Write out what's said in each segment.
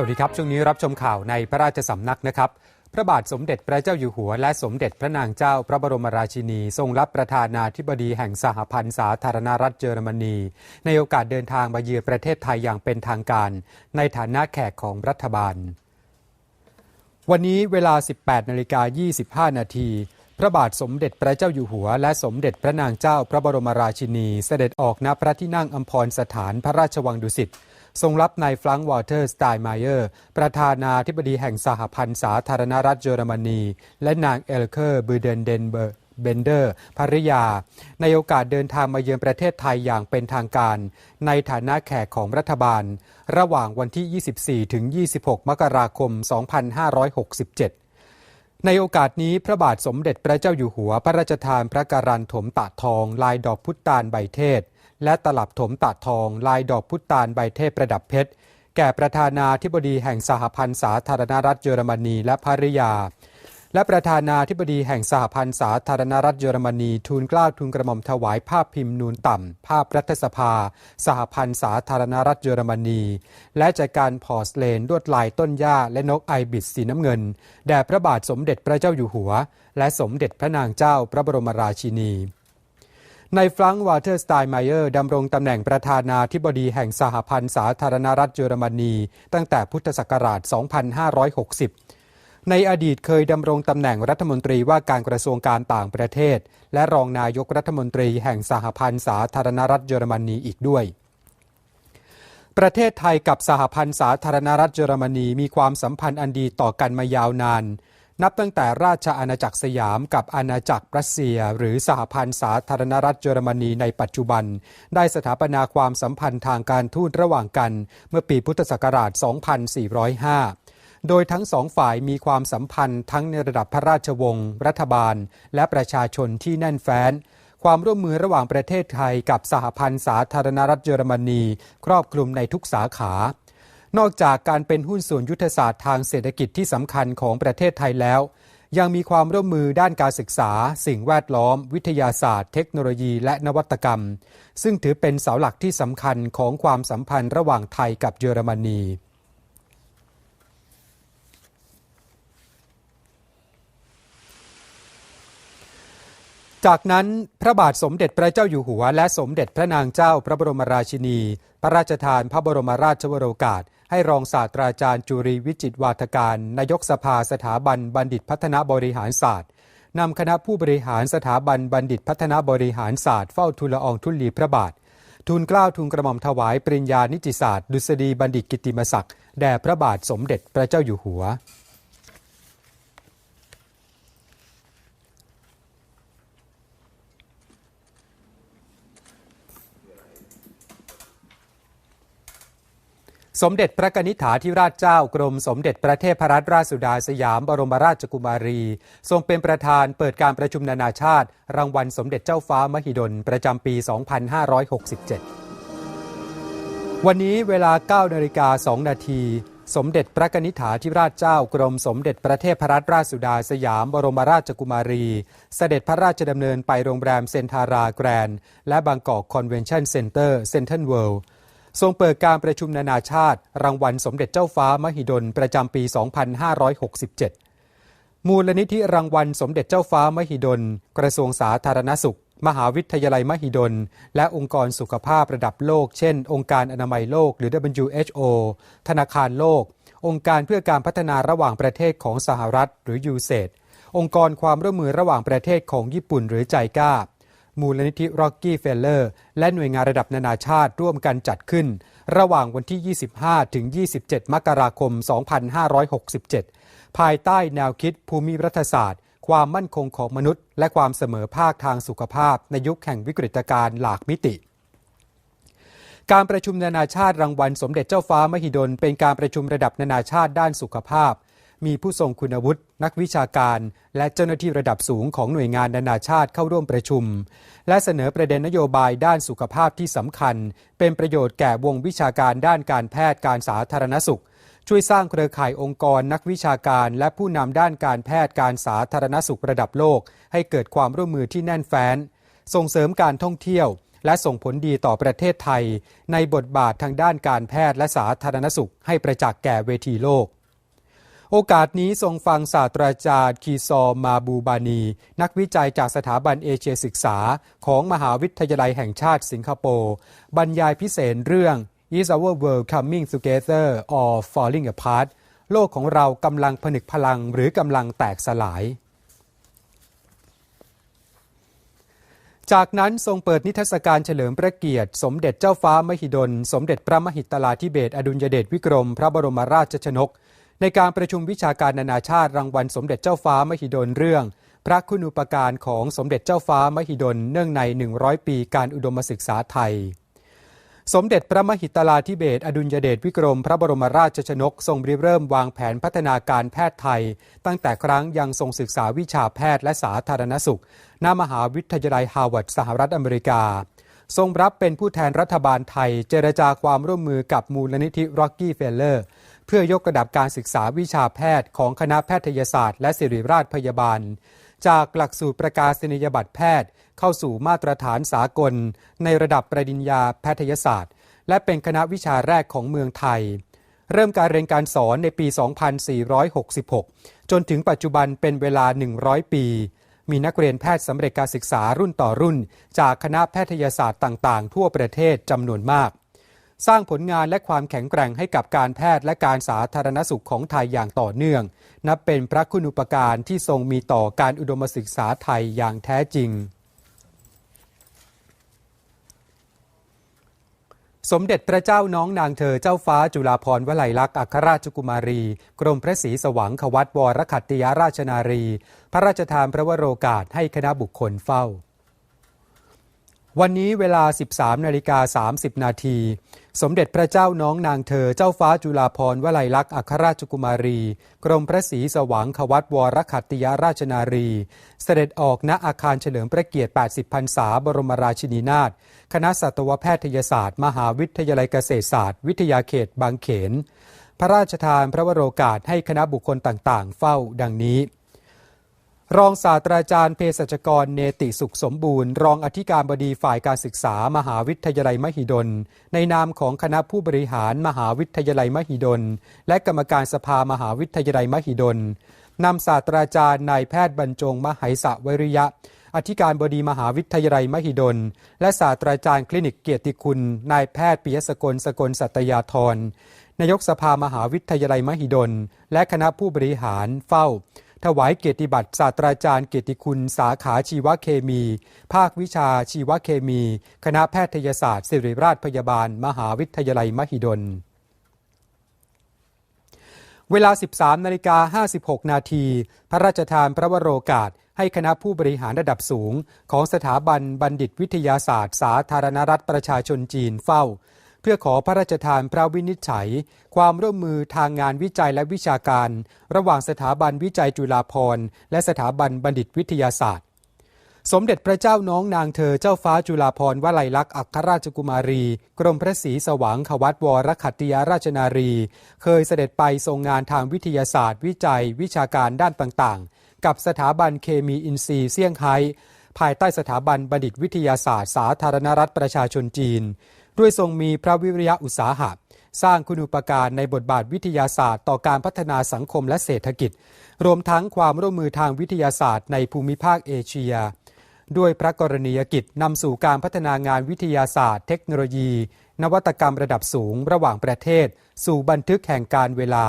สวัสดีครับ ช่วงนี้รับชมข่าวในพระราชสำนักนะครับ พระบาทสมเด็จพระเจ้าอยู่หัว และสมเด็จพระนางเจ้าพระบรมราชินี ทรงรับประธานาธิบดีแห่งสหพันธ์สาธารณรัฐเยอรมนี ในโอกาสเดินทางมาเยือนประเทศไทยอย่างเป็นทางการ ในฐานะแขกของรัฐบาล วันนี้เวลา 18นาฬิกา25 นาทีพระบาทสมเด็จพระเจ้าอยู่หัว และสมเด็จพระนางเจ้าพระบรมราชินี เสด็จออกณพระที่นั่งอัมพรสถานพระราชวังดุสิต ทรงรับนายฟรังก์วอเตอร์สไตน์ไมเออร์ ประธานาธิบดีแห่งสหพันธ์สาธารณรัฐเยอรมนี และนางเอลเคอร์บูเดนเดนเบอร์เบนเดอร์ภริยา ในโอกาสเดินทางมาเยือนประเทศไทยอย่างเป็นทางการ ในฐานะแขกของรัฐบาล ระหว่างวันที่ 24 ถึง 26 มกราคม 2567ในโอกาสนี้พระบาทสมเด็จพระเจ้าอยู่หัว พระราชทานพระการันถมตะทอง ลายดอกพุตานใบเทศ และตลับถมตะทองลายดอกพุตานใบเทศประดับเพชร แก่ประธานาธิบดีแห่งสหพันธ์สาธารณรัฐเยอรมนีและภริยา และประธานาธิบดีแห่งสหพันธ์สาธารณรัฐเยอรมนีทูลกล้าวทูลกระหม่อมถวายภาพพิมพ์นูนต่ำ ภาพรัฐสภา สหพันธ์สาธารณรัฐเยอรมนี และจากการพอสเลนลวดลายต้นหญ้าและนกไอบิสสีน้ำเงิน แด่พระบาทสมเด็จพระเจ้าอยู่หัว และสมเด็จพระนางเจ้าพระบรมราชินี ในฟรังก์วาเทอร์สไตน์ไมเออร์ดำรงตำแหน่งประธานาธิบดีแห่งสหพันธ์สาธารณรัฐเยอรมนี ตั้งแต่พุทธศักราช 2560 ในอดีตเคยดำรงตำแหน่งรัฐมนตรีว่าการกระทรวงการต่างประเทศ และรองนายกรัฐมนตรีแห่งสหพันธ์สาธารณรัฐเยอรมนีอีกด้วยประเทศไทยกับสหพันธ์สาธารณรัฐเยอรมนีมีความสัมพันธ์อันดีต่อกันมายาวนาน นับตั้งแต่ราชอาณาจักรสยามกับอาณาจักรรัสเซีย หรือสหพันธ์สาธารณรัฐเยอรมนีในปัจจุบัน ได้สถาปนาความสัมพันธ์ทางการทูตระหว่างกัน เมื่อปีพุทธศักราช 2405โดยทั้งสองฝ่ายมีความสัมพันธ์ทั้งในระดับพระราชวงศ์ รัฐบาล และประชาชนที่แน่นแฟ้น ความร่วมมือระหว่างประเทศไทยกับสหพันธ์สาธารณรัฐเยอรมนี ครอบคลุมในทุกสาขา นอกจากการเป็นหุ้นส่วนยุทธศาสตร์ทางเศรษฐกิจที่สำคัญของประเทศไทยแล้ว ยังมีความร่วมมือด้านการศึกษา สิ่งแวดล้อม วิทยาศาสตร์ เทคโนโลยีและนวัตกรรม ซึ่งถือเป็นเสาหลักที่สำคัญของความสัมพันธ์ระหว่างไทยกับเยอรมนีจากนั้นพระบาทสมเด็จพระเจ้าอยู่หัว และสมเด็จพระนางเจ้าพระบรมราชินี พระราชทานพระบรมราชวโรกาส ให้รองศาสตราจารย์จุรีวิจิตวาทการ นายกสภาสถาบันบัณฑิตพัฒนาบริหารศาสตร์นำคณะผู้บริหารสถาบันบัณฑิตพัฒนาบริหารศาสตร์เฝ้าทูลละอองทุลีพระบาท ทูลเกล้าทูลกระหม่อมถวายปริญญานิติศาสตร์ ดุษฎีบัณฑิตกิติมศักดิ์แด่พระบาทสมเด็จพระเจ้าอยู่หัว สมเด็จพระนิษฐาธิราชเจ้ากรมสมเด็จพระเทพรัตนราชสุดาสยามบรมราชกุมารี ทรงเป็นประธานเปิดการประชุมนานาชาติ รางวัลสมเด็จเจ้าฟ้ามหิดล ประจำปี 2567 วันนี้เวลา9นาฬิกา2นาทีสมเด็จพระนิษฐาธิราชเจ้ากรมสมเด็จพระเทพรัตนราชสุดาสยามบรมราชกุมารี เสด็จพระราชดำเนินไปโรงแรมเซนทาราแกรนด์และบางกอกคอนเวนชั่นเซ็นเตอร์เซ็นทรัลเวิลด์ ทรงเปิดการประชุมนานาชาติ รางวัลสมเด็จเจ้าฟ้ามหิดลประจำปี 2567 มูลนิธิรางวัลสมเด็จเจ้าฟ้ามหิดล กระทรวงสาธารณสุข มหาวิทยาลัยมหิดล และองค์กรสุขภาพระดับโลก เช่น องค์การอนามัยโลก หรือ WHO ธนาคารโลก องค์การเพื่อการพัฒนาระหว่างประเทศของสหรัฐ หรือยูเซดองค์กรความร่วมมือระหว่างประเทศของญี่ปุ่นหรือใจก้า มูลนิธิ Rocky Feller และหน่วยงานระดับนานาชาติร่วมกันจัดขึ้น ระหว่างวันที่ 25 ถึง 27 มกราคม 2567 ภายใต้แนวคิดภูมิรัฐศาสตร์ ความมั่นคงของมนุษย์ และความเสมอภาคทางสุขภาพ ในยุคแห่งวิกฤตการณ์หลากมิติการประชุมนานาชาติรางวัลสมเด็จเจ้าฟ้ามหิดลเป็นการประชุมระดับนานาชาติด้านสุขภาพ มีผู้ทรงคุณวุฒินักวิชาการ และเจ้าหน้าที่ระดับสูงของหน่วยงานนานาชาติเข้าร่วมประชุม และเสนอประเด็นนโยบายด้านสุขภาพที่สำคัญ เป็นประโยชน์แก่วงวิชาการด้านการแพทย์การสาธารณสุข ช่วยสร้างเครือข่ายองค์กรนักวิชาการ และผู้นำด้านการแพทย์การสาธารณสุขระดับโลก ให้เกิดความร่วมมือที่แน่นแฟ้น ส่งเสริมการท่องเที่ยวและส่งผลดีต่อประเทศไทย ในบทบาททางด้านการแพทย์และสาธารณสุขให้ประจักษ์แก่เวทีโลก โอกาสนี้ทรงฟังศาสตราจารย์คีซอมาบูบานี นักวิจัยจากสถาบันเอเชียศึกษา ของมหาวิทยาลัยแห่งชาติสิงคโปร์บรรยายพิเศษเรื่อง Is our world coming together or falling apart โลกของเรากำลังผนึกพลังหรือกำลังแตกสลาย จากนั้นทรงเปิดนิทรรศการเฉลิมพระเกียรติ สมเด็จเจ้าฟ้ามหิดล สมเด็จพระมหิตลาธิเบศรอดุลยเดชวิกรม พระบรมราชชนก ในการประชุมวิชาการนานาชาติรางวัลสมเด็จเจ้าฟ้ามหิดลเรื่อง พระคุณูปการของสมเด็จเจ้าฟ้ามหิดลเนื่องใน 100 ปีการอุดมศึกษาไทย สมเด็จพระมหิตลาธิเบศรอดุลยเดชวิกรม พระบรมราชชนกทรงริเริ่มวางแผนพัฒนาการแพทย์ไทย ตั้งแต่ครั้งยังทรงศึกษาวิชาแพทย์และสาธารณสุข ณมหาวิทยาลัยฮาร์วาร์ดสหรัฐอเมริกาทรงรับเป็นผู้แทนรัฐบาลไทย เจรจาความร่วมมือกับมูลนิธิร็อกกี้เฟลเลอร์ เพื่อยกระดับการศึกษาวิชาแพทย์ของคณะแพทยศาสตร์และศิริราชพยาบาล จากหลักสูตรประกาศนียบัตรแพทย์ เข้าสู่มาตรฐานสากล ในระดับปริญญาแพทยศาสตร์ และเป็นคณะวิชาแรกของเมืองไทย เริ่มการเรียนการสอนในปี 2466 จนถึงปัจจุบันเป็นเวลา 100 ปี มีนักเรียนแพทย์สำเร็จการศึกษารุ่นต่อรุ่น จากคณะแพทยศาสตร์ต่าง ๆ ทั่วประเทศจำนวนมาก สร้างผลงานและความแข็งแกร่งให้กับการแพทย์และการสาธารณสุขของไทยอย่างต่อเนื่อง นับเป็นพระคุณุปการที่ทรงมีต่อการอุดมศึกษาไทยอย่างแท้จริงสมเด็จพระเจ้าน้องนางเธอเจ้าฟ้าจุฬาภรณ์วลัยลักษณ์อัครราชกุมารี กรมพระศรีสวังควัตวรขัตติยราชนารี พระราชทานพระวโรกาสให้คณะบุคคลเฝ้า วันนี้เวลา 13 นาฬิกา 30 นาที สมเด็จพระเจ้าน้องนางเธอเจ้าฟ้าจุฬาภรณ์วลัยลักษณ์อัครราชกุมารี กรมพระศรีสว่างควัตวรขัตติยราชนารี เสด็จออกณอาคารเฉลิมพระเกียรติ 80 พรรษาบรมราชินีนาถคณะสัตวแพทยศาสตร์ มหาวิทยาลัยเกษตรศาสตร์ วิทยาเขตบางเขน พระราชทานพระวโรกาสให้คณะบุคคลต่างๆ เฝ้าดังนี้ รองศาสตราจารย์เภสัชกรเนติสุขสมบูรณ์ รองอธิการบดีฝ่ายการศึกษามหาวิทยาลัยมหิดล ในนามของคณะผู้บริหารมหาวิทยาลัยมหิดล และกรรมการสภามหาวิทยาลัยมหิดลนำศาสตราจารย์นายแพทย์บรรจงมหัยสะวริยะ อธิการบดีมหาวิทยาลัยมหิดล และศาสตราจารย์คลินิกเกียรติคุณ นายแพทย์ปิยสกลสกลสัตยาธรนายกสภามหาวิทยาลัยมหิดล และคณะผู้บริหารเฝ้า ถวายเกียรติบัตรศาสตราจารย์เกียรติคุณสาขาชีวเคมี ภาควิชาชีวเคมี คณะแพทยศาสตร์ศิริราชพยาบาล มหาวิทยาลัยมหิดล เวลา 13นาฬิกา56 นาที พระราชทานพระวโรกาสให้คณะผู้บริหารระดับสูง ของสถาบันบัณฑิตวิทยาศาสตร์ สาธารณรัฐประชาชนจีนเฝ้า พื่อขอพระราชทานพระวินิจฉัย ความร่วมมือทางงานวิจัยและวิชาการ ระหว่างสถาบันวิจัยจุฬาภรณ์และสถาบันบัณฑิตวิทยาศาสตร์ สมเด็จพระเจ้าน้องนางเธอเจ้าฟ้าจุฬาภรณ์วลัยลักษณ์อัครราชกุมารี กรมพระศรีสว่างขวัตวรขัตติยราชนารี เคยเสด็จไปทรงงานทางวิทยาศาสตร์ วิจัย วิชาการด้านต่างๆ กับสถาบันเคมีอินทรีย์เซี่ยงไฮ้ภายใต้สถาบันบัณฑิตวิทยาศาสตร์สาธารณรัฐประชาชนจีน ด้วยทรงมีพระวิริยะอุตสาหะ สร้างคุณูปการในบทบาทวิทยาศาสตร์ ต่อการพัฒนาสังคมและเศรษฐกิจ รวมทั้งความร่วมมือทางวิทยาศาสตร์ในภูมิภาคเอเชีย ด้วยพระกรณียกิจนำสู่การพัฒนางานวิทยาศาสตร์ เทคโนโลยี นวัตกรรมระดับสูง ระหว่างประเทศ สู่บันทึกแห่งการเวลา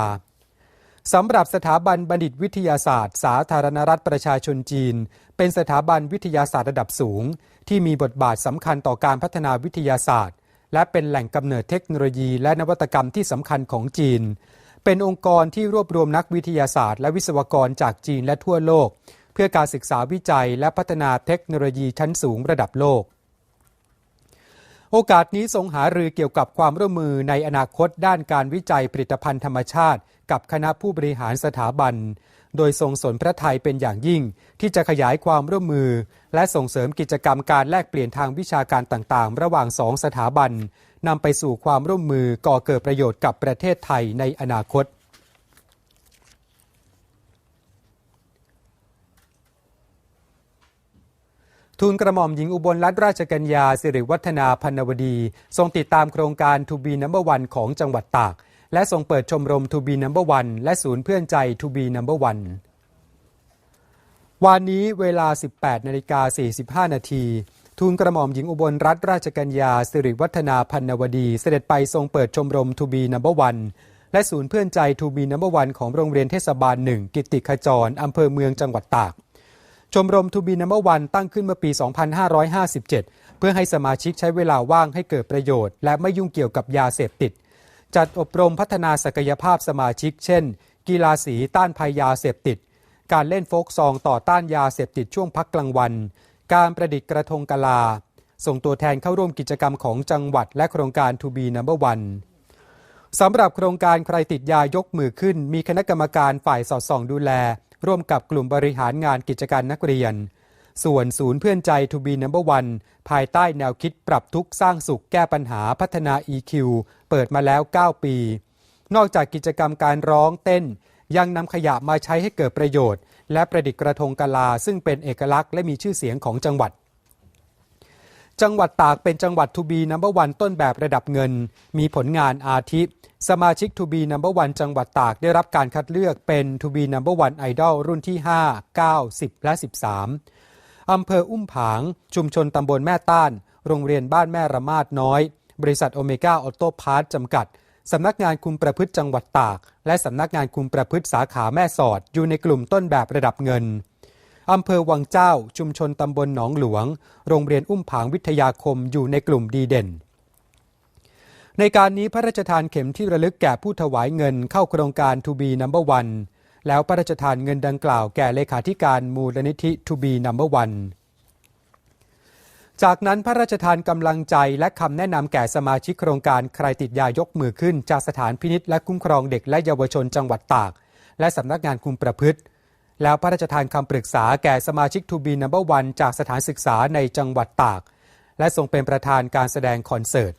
สำหรับสถาบันบัณฑิตวิทยาศาสตร์ สาธารณรัฐประชาชนจีน เป็นสถาบันวิทยาศาสตร์ระดับสูง ที่มีบทบาทสำคัญต่อการพัฒนาวิทยาศาสตร์ และเป็นแหล่งกำเนิดเทคโนโลยีและนวัตกรรมที่สำคัญของจีน เป็นองค์กรที่รวบรวมนักวิทยาศาสตร์ และวิศวกรจากจีนและทั่วโลก เพื่อการศึกษาวิจัย และพัฒนาเทคโนโลยีชั้นสูงระดับโลก โอกาสนี้ทรงหารือเกี่ยวกับความร่วมมือในอนาคตด้านการวิจัยผลิตภัณฑ์ธรรมชาติ กับคณะผู้บริหารสถาบัน โดยทรงสนพระไทยเป็นอย่างยิ่ง ที่จะขยายความร่วมมือ และส่งเสริมกิจกรรมการแลกเปลี่ยนทางวิชาการต่างๆ ระหว่างสองสถาบันนำไปสู่ความร่วมมือก่อเกิดประโยชน์กับประเทศไทยในอนาคตทูลกระหม่อมหญิงอุบลรัตนราชกัญญาสิริวัฒนาพันวดี ทรงติดตามโครงการทูบีนัมเบอร์วันของจังหวัดตาก และทรงเปิดชมรมทูบีนัมเบอร์วันและศูนย์เพื่อนใจทูบีนัมเบอร์วันวันนี้เวลา 18นาฬิกา45 นาทีทูลกระหม่อมหญิงอุบลรัตนราชกัญญาสิริวัฒนาพันวดี เสด็จไปทรงเปิดชมรมทูบีนัมเบอร์วันและศูนย์เพื่อนใจทูบีนัมเบอร์วันของโรงเรียนเทศบาลหนึ่งกิติขจรอำเภอเมืองจังหวัดตากชมรมทูบีนัมเบอร์วันตั้งขึ้นเมื่อปี 2557 เพื่อให้สมาชิกใช้เวลาว่างให้เกิดประโยชน์ และไม่ยุ่งเกี่ยวกับยาเสพติด จัดอบรมพัฒนาศักยภาพสมาชิก เช่น กีฬาสีต้านภัยยาเสพติด การเล่นโฟกซองต่อต้านยาเสพติดช่วงพักกลางวัน การประดิษฐ์กระทงกะลา ส่งตัวแทนเข้าร่วมกิจกรรมของจังหวัดและโครงการทูบีนัมเบอร์วันสำหรับโครงการใครติดยายกมือขึ้น มีคณะกรรมการฝ่ายสอดส่องดูแล ร่วมกับกลุ่มบริหารงานกิจการนักเรียน ส่วนศูนย์เพื่อนใจทูบีนัมเบอร์วันภายใต้แนวคิดปรับทุกสร้างสุขแก้ปัญหาพัฒนา EQ เปิดมาแล้ว 9 ปี นอกจากกิจกรรมการร้องเต้น ยังนำขยะมาใช้ให้เกิดประโยชน์ และประดิษฐ์กระทงกะลา ซึ่งเป็นเอกลักษณ์และมีชื่อเสียงของจังหวัดจังหวัดตากเป็นจังหวัดทูบีนัมเบอร์วันต้นแบบระดับเงิน มีผลงานอาทิ สมาชิกทูบีนัมเบอร์วันจังหวัดตากได้รับการคัดเลือกเป็นทูบีนัมเบอร์วันไอดอลรุ่นที่ 5 9 10 และ 13 อำเภออุ้มผาง ชุมชนตำบลแม่ต้าน โรงเรียนบ้านแม่ระมาดน้อย บริษัทโอเมก้าออโต้พาร์ทจำกัด สำนักงานคุมประพฤติจังหวัดตาก และสำนักงานคุมประพฤติสาขาแม่สอด อยู่ในกลุ่มต้นแบบระดับเงินอำเภอวังเจ้า ชุมชนตำบลหนองหลวง โรงเรียนอุ้มผางวิทยาคมอยู่ในกลุ่มดีเด่น ในการนี้พระราชทานเข็มที่ระลึกแก่ผู้ถวายเงินเข้าโครงการทูบีนัมเบอร์วัน แล้วพระราชทานเงินดังกล่าวแก่เลขาธิการมูลนิธิทูบีนัมเบอร์วันจากนั้นพระราชทานกำลังใจและคำแนะนำแก่สมาชิกโครงการใครติดยายกมือขึ้น จากสถานพินิษและคุ้มครองเด็กและเยาวชนจังหวัดตาก และสำนักงานคุมประพฤติ แล้วพระราชทานคำปรึกษาแก่สมาชิกทูบีนัมเบอร์วันจากสถานศึกษาในจังหวัดตาก และทรงเป็นประธานการแสดงคอนเสิร์ต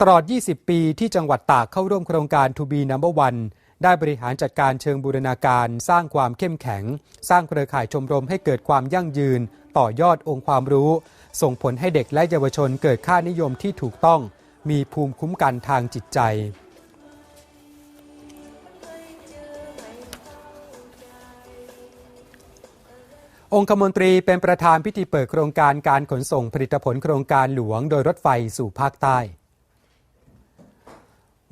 ตลอด 20 ปีที่จังหวัดตากเข้าร่วมโครงการ To be number one ได้บริหารจัดการเชิงบูรณาการ สร้างความเข้มแข็ง สร้างเครือข่ายชมรมให้เกิดความยั่งยืน ต่อยอดองค์ความรู้ ส่งผลให้เด็กและเยาวชนเกิดค่านิยมที่ถูกต้อง มีภูมิคุ้มกันทางจิตใจองคมนตรีเป็นประธานพิธีเปิดโครงการการขนส่งผลิตผลโครงการหลวงโดยรถไฟสู่ภาคใต้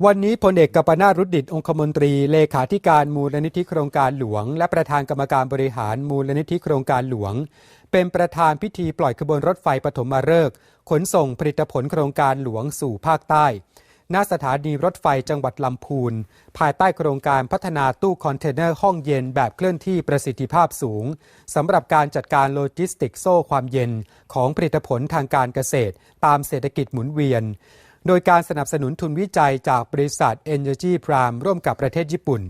วันนี้พลเอกกัปนารุดดิตองคมนตรี เลขาธิการมูลนิธิโครงการหลวง และประธานกรรมการบริหารมูลนิธิโครงการหลวง เป็นประธานพิธีปล่อยขบวนรถไฟปฐมฤกษ์ขนส่งผลิตผลโครงการหลวงสู่ภาคใต้ณสถานีรถไฟจังหวัดลำพูน ภายใต้โครงการพัฒนาตู้คอนเทนเนอร์ห้องเย็นแบบเคลื่อนที่ประสิทธิภาพสูงสำหรับการจัดการโลจิสติกโซ่ความเย็นของผลิตผลทางการเกษตร ตามเศรษฐกิจหมุนเวียน โดยการสนับสนุนทุนวิจัยจากบริษัท Energy Prime ร่วมกับประเทศญี่ปุ่น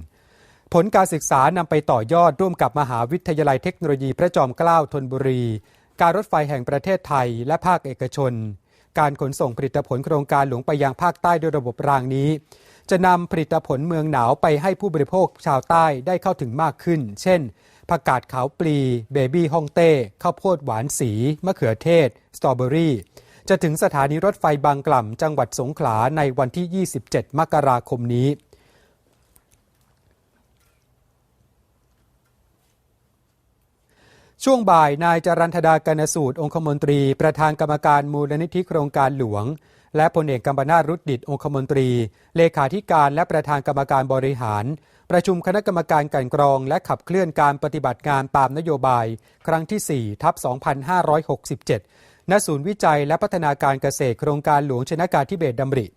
ผลการศึกษานำไปต่อยอดร่วมกับมหาวิทยาลัยเทคโนโลยีพระจอมเกล้าธนบุรี การรถไฟแห่งประเทศไทยและภาคเอกชน การขนส่งผลิตผลโครงการหลวงไปยังภาคใต้ด้วยระบบรางนี้ จะนำผลิตผลเมืองหนาวไปให้ผู้บริโภคชาวใต้ได้เข้าถึงมากขึ้น เช่นผักกาดขาวปลี เบบี้ฮ่องเต้ ข้าวโพดหวานสี มะเขือเทศ สตรอเบอรี่ จะถึงสถานีรถไฟบางกล่ำจังหวัดสงขลาในวันที่ 27 มกราคมนี้ ช่วงบ่ายนายจรันธดากนสูตรองคมนตรี ประธานกรรมการมูลนิธิโครงการหลวง และพลเอกกำปนารุดดิตองคมนตรี เลขาธิการและประธานกรรมการบริหาร ประชุมคณะกรรมการกันกรอง และขับเคลื่อนการปฏิบัติงานตามนโยบาย ครั้งที่4ทับ2567 ณศูนย์วิจัยและพัฒนาการเกษตรโครงการหลวงชนะการทิเบตดำริ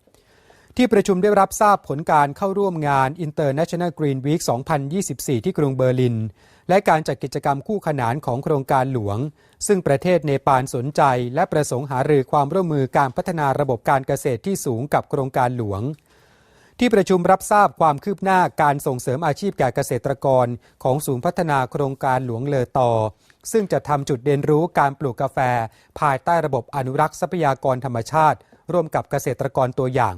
ที่ประชุมได้รับทราบผลการเข้าร่วมงาน International Green Week 2024 ที่กรุงเบอร์ลิน และการจัดกิจกรรมคู่ขนานของโครงการหลวง ซึ่งประเทศเนปาลสนใจ และประสงค์หารือความร่วมมือการพัฒนาระบบการเกษตรที่สูงกับโครงการหลวงที่ประชุมรับทราบความคืบหน้าการส่งเสริมอาชีพแก่เกษตรกร ของศูนย์พัฒนาโครงการหลวงเลอตอ ซึ่งจะทำจุดเรียนรู้การปลูกกาแฟ ภายใต้ระบบอนุรักษ์ทรัพยากรธรรมชาติ ร่วมกับเกษตรกรตัวอย่าง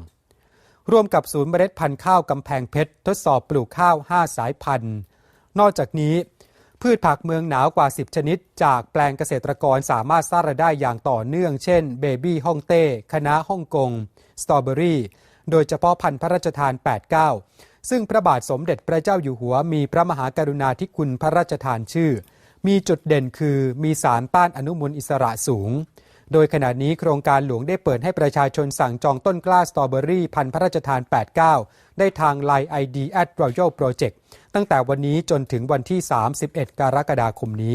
ร่วมกับศูนย์เมล็ดพันธุ์ข้าวกำแพงเพชร ทดสอบปลูกข้าว 5 สายพันธุ์ นอกจากนี้ พืชผักเมืองหนาวกว่า 10 ชนิด จากแปลงเกษตรกรสามารถสร้างรายได้อย่างต่อเนื่อง เช่น เบบี้ฮ่องเต้คณะฮ่องกงสตรอเบอรี่โดยเฉพาะพันธุ์พระราชทาน 89 ซึ่งพระบาทสมเด็จพระเจ้าอยู่หัวมีพระมหากรุณาธิคุณพระราชทานชื่อ มีจุดเด่นคือมีสารต้านอนุมูลอิสระสูง โดยขณะนี้โครงการหลวงได้เปิดให้ประชาชนสั่งจองต้นกล้าสตรอเบอรี่พันธุ์พระราชทาน 89 ได้ทาง Line ID at Royal Project ตั้งแต่วันนี้จนถึงวันที่ 31 กรกฎาคมนี้